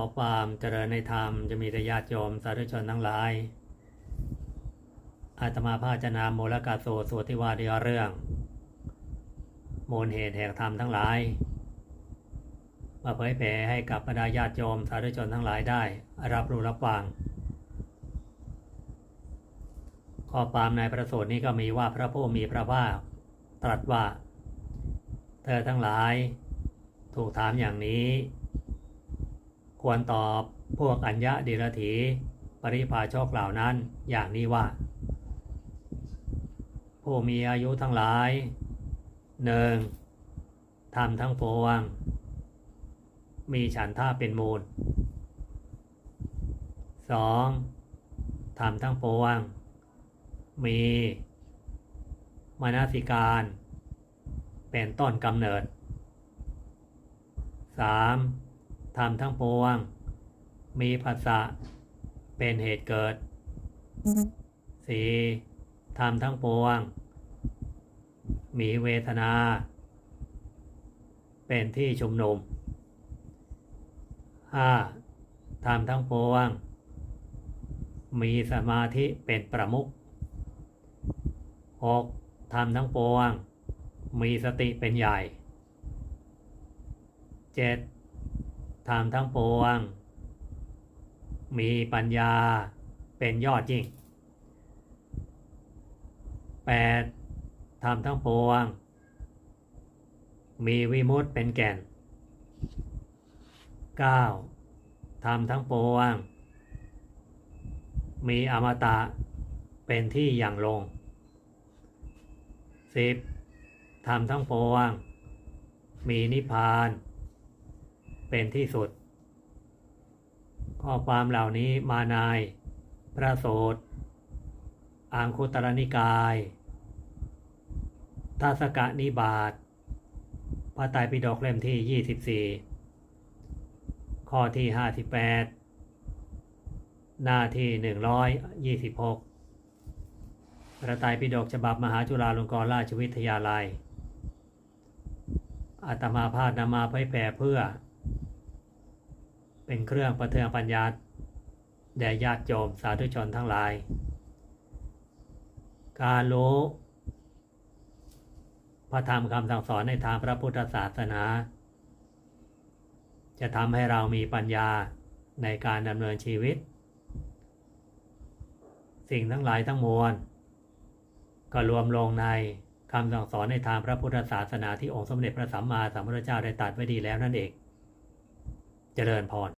อความเจริญในธรรมจะมีแต่ญาติโยมสาธุชนทั้งหลาย อาตมาภาชนาโมลกาโสสวดที่ว่าเดียวเรื่อง มูลเหตุแห่งธรรมทั้งหลาย มาเผยแผ่ให้กับบรรดาญาติโยมสาธุชนทั้งหลายได้ รับรู้รับฟัง ข้อความในประสูตรนี้ก็มีว่าพระผู้มีพระภาคตรัสว่า เธอทั้งหลาย ถูกถามอย่างนี้ ควรตอบพวกอัญญะดิรถีปริพาชกเหล่านั้นอย่างนี้ว่า ผู้มีอายุทั้งหลายหนึ่งทำทั้งปวง มีฉันท่าเป็นมูลสองทำทั้งปวง มีมนสิการ เป็นต้นกำเนิด 3. ทำทั้งปวง มีภาษะเป็นเหตุเกิด 4. ทำทั้งปวง มีเวทนา เป็นที่ชุมนุม 5. ทำทั้งปวง มีสมาธิเป็นประมุข 6. ทำทั้งปวง มีสติเป็นใหญ่เจ็ด 7. ทำทั้งปวง มีปัญญาเป็นยอดยิ่ง 8. ทำทั้งปวง มีวิมุตติเป็นแก่น 9. ทำทั้งปวง มีอมตะเป็นที่อย่างลง 10. ทำทั้งปวง มีนิพพาน เป็นที่สุด ข้อความเหล่านี้มาในพระโสดอังคุตรนิกายทัศกนิบาตพระไตรปิฎกเล่มที่ 24 ข้อที่ 58 หน้าที่ 126 พระไตรปิฎกฉบับมหาจุฬาลงกรณราชวิทยาลัยอาตมาภาพนำมาเผยแผ่เพื่อ เป็นเครื่องประเทืองปัญญาแด่ญาติโยมสาธุชนทั้งหลาย การรู้ พระธรรมคำสั่งสอนในทางพระพุทธศาสนา จะทำให้เรามีปัญญาในการดำเนินชีวิต สิ่งทั้งหลายทั้งมวล ก็รวมลงในคำสั่งสอนในทางพระพุทธศาสนาที่องค์สมเด็จพระสัมมาสัมพุทธเจ้าได้ตรัสไว้ดีแล้วนั่นเอง เจริญพร